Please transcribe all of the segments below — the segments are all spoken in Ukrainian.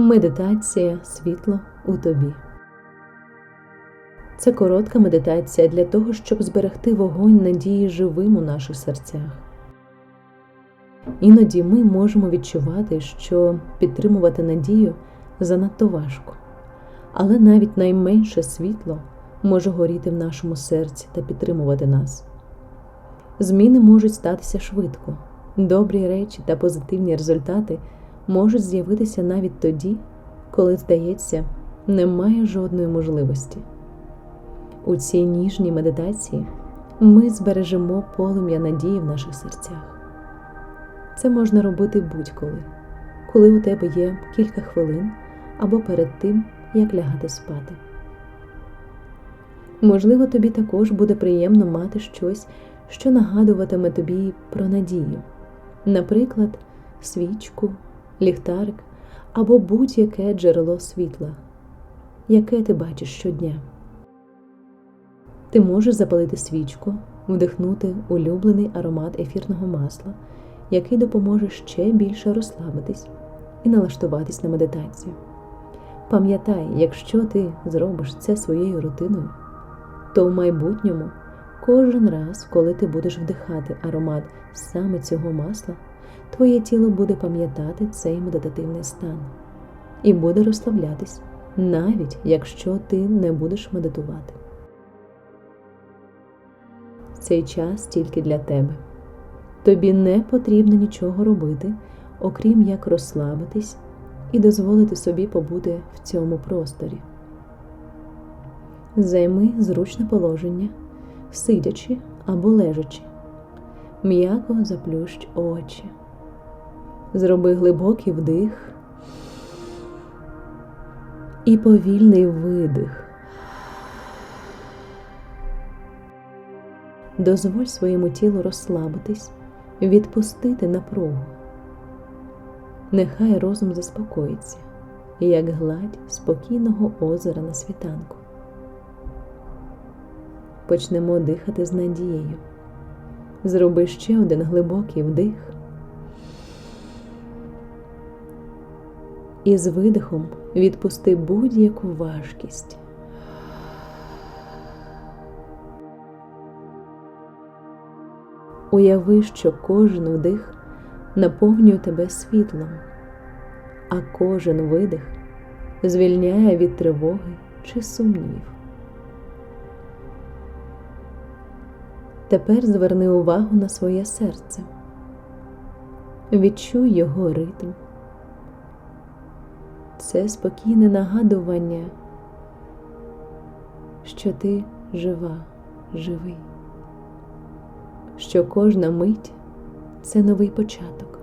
Медитація світло у тобі. Це коротка медитація для того, щоб зберегти вогонь надії живим у наших серцях. Іноді ми можемо відчувати, що підтримувати надію занадто важко, але навіть найменше світло може горіти в нашому серці та підтримувати нас. Зміни можуть статися швидко, добрі речі та позитивні результати можуть з'явитися навіть тоді, коли, здається, немає жодної можливості. У цій ніжній медитації ми збережемо полум'я надії в наших серцях. Це можна робити будь-коли, коли у тебе є кілька хвилин або перед тим, як лягати спати. Можливо, тобі також буде приємно мати щось, що нагадуватиме тобі про надію, наприклад, свічку ліхтарик або будь-яке джерело світла, яке ти бачиш щодня. Ти можеш запалити свічку, вдихнути улюблений аромат ефірного масла, який допоможе ще більше розслабитись і налаштуватись на медитацію. Пам'ятай, якщо ти зробиш це своєю рутиною, то в майбутньому кожен раз, коли ти будеш вдихати аромат саме цього масла, твоє тіло буде пам'ятати цей медитативний стан і буде розслаблятись, навіть якщо ти не будеш медитувати. Цей час тільки для тебе. Тобі не потрібно нічого робити, окрім як розслабитись і дозволити собі побути в цьому просторі. Займи зручне положення, сидячи або лежачи, м'яко заплющ очі. Зроби глибокий вдих і повільний видих. Дозволь своєму тілу розслабитись, відпустити напругу. Нехай розум заспокоїться, як гладь спокійного озера на світанку. Почнемо дихати з надією. Зроби ще один глибокий вдих. І з видихом відпусти будь-яку важкість. Уяви, що кожен вдих наповнює тебе світлом, а кожен видих звільняє від тривоги чи сумнівів. Тепер зверни увагу на своє серце, відчуй його ритм це спокійне нагадування, що ти жива, живий, що кожна мить це новий початок.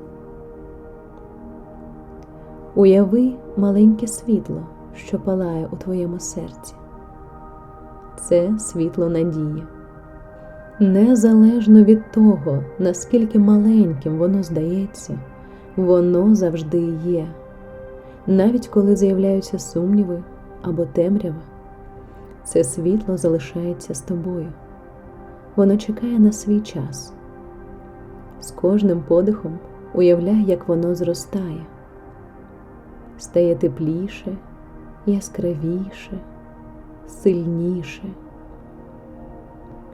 Уяви маленьке світло, що палає у твоєму серці. Це світло надії. Незалежно від того, наскільки маленьким воно здається, воно завжди є навіть коли з'являються сумніви або темрява, це світло залишається з тобою. Воно чекає на свій час. З кожним подихом уявляй, як воно зростає, стає тепліше, яскравіше, сильніше,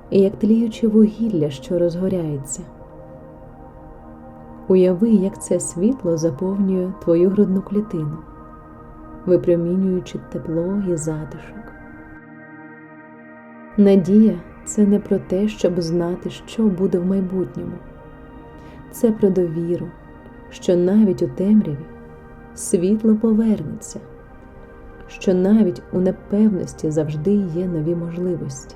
і як тліюче вугілля, що розгоряється. Уяви, як це світло заповнює твою грудну клітину, випромінюючи тепло і затишок. Надія це не про те, щоб знати, що буде в майбутньому, це про довіру, що навіть у темряві світло повернеться, що навіть у непевності завжди є нові можливості.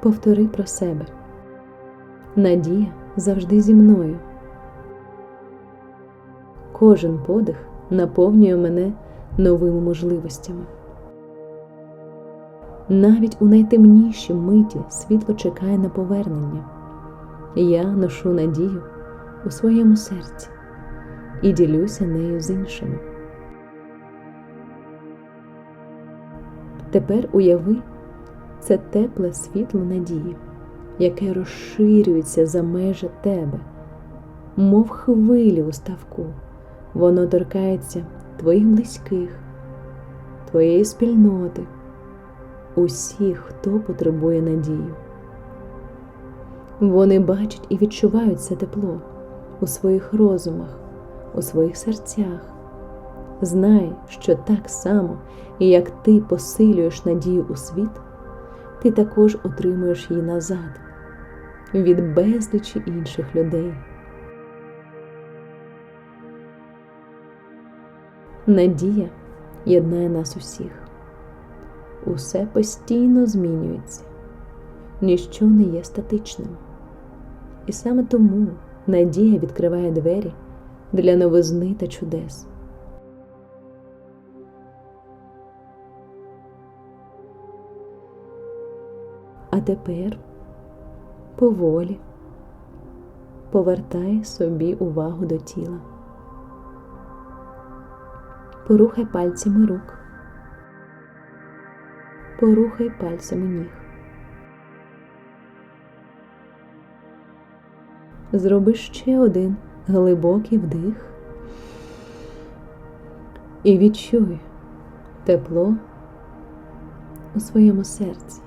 Повтори про себе. Надія завжди зі мною. Кожен подих наповнює мене новими можливостями. Навіть у найтемнішій миті світло чекає на повернення. Я ношу надію у своєму серці і ділюся нею з іншими. Тепер уяви це тепле світло надії яке розширюється за межі тебе, мов хвилі у ставку, Воно торкається твоїх близьких, твоєї спільноти, усіх, хто потребує надію. Вони бачать і відчувають це тепло у своїх розумах, у своїх серцях. Знай, що так само, як ти посилюєш надію у світ, ти також отримуєш її назад від безлічі інших людей. Надія єднає нас усіх. Усе постійно змінюється, ніщо не є статичним. І саме тому надія відкриває двері для новизни та чудес. А тепер поволі повертай собі увагу до тіла. Порухай пальцями рук, порухай пальцями ніг. Зроби ще один глибокий вдих і відчуй тепло у своєму серці.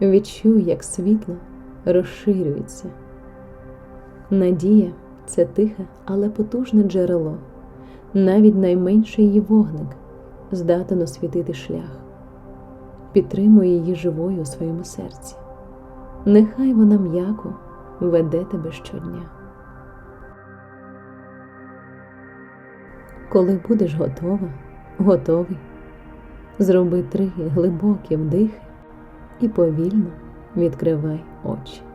Відчуй, як світло розширюється. Надія це тихе, але потужне джерело. Навіть найменший її вогник здатен освітити шлях, підтримує її живою у своєму серці. Нехай вона м'яко веде тебе щодня. Коли будеш готова, готовий, зроби три глибокі вдихи і повільно відкривай очі.